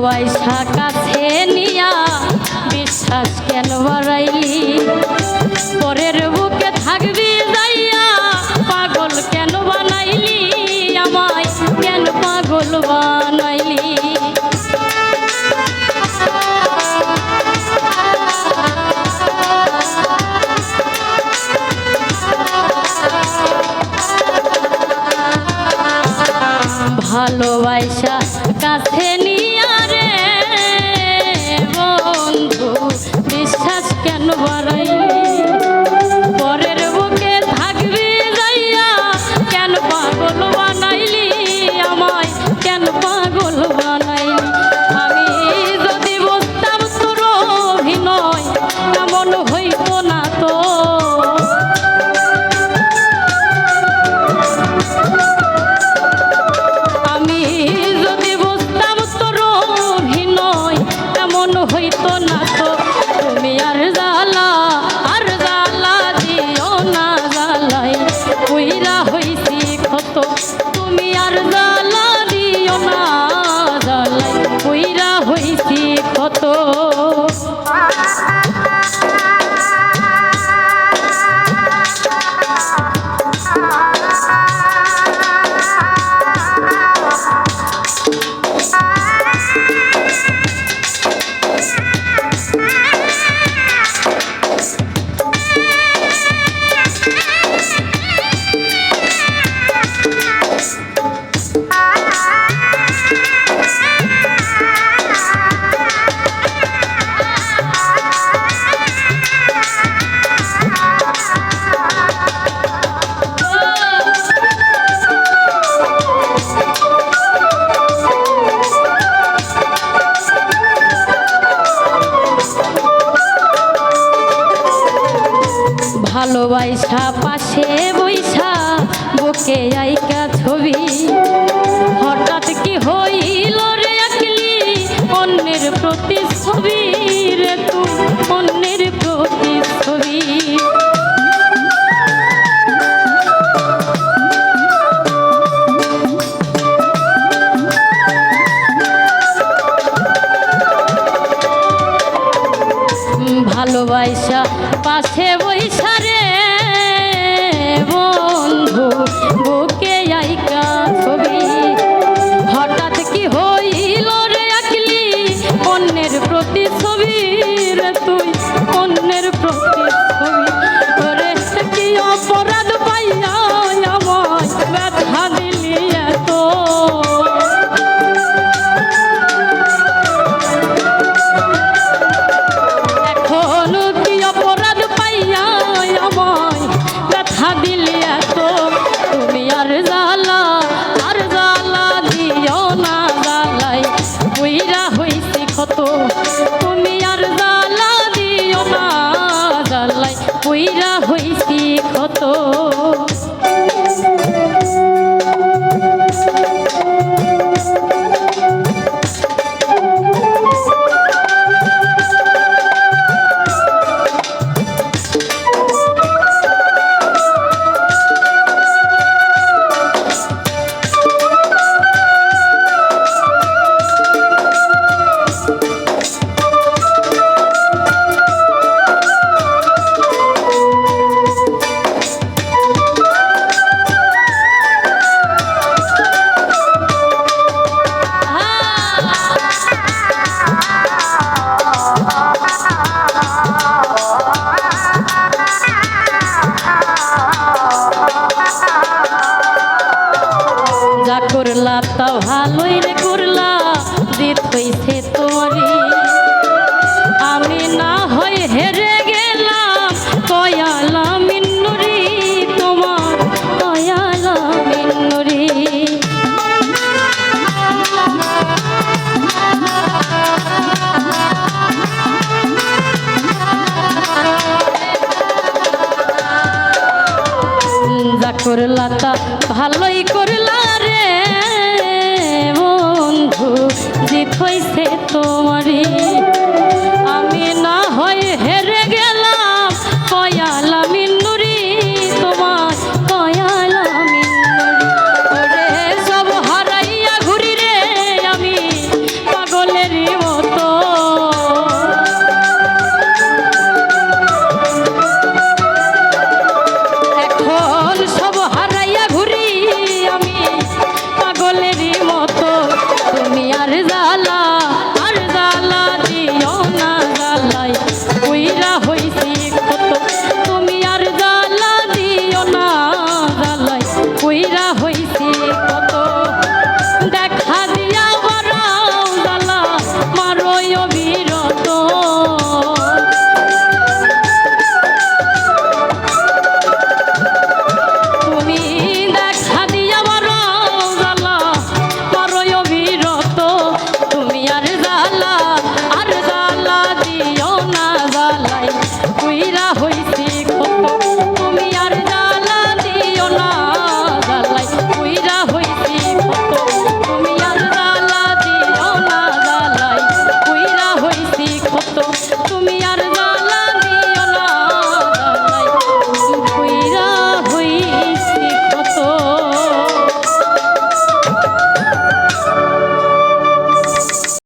ভালোবাসা কাছে নিয়া বিশ্বাস কেন বাড়াইলি হইতো না তো। তুমি আর জ্বালা আর জ্বালা দিও না জ্বালাই। কইরা হইছি ক্ষত, তুমি আর জ্বালা দিও না জ্বালাই। কইরা হইছি ক্ষত। ভালোবাসা পাশে বৈশা, বুকে আইকা ছবি। হঠাৎ কি হইল রে আকলি অন্যের প্রতি ছবি রে তুই অন্যের প্রতি ছবি ভালোবাসা পাশে করলা তা ভালোই করলা রে বন্ধু জিত হইছে তোমারই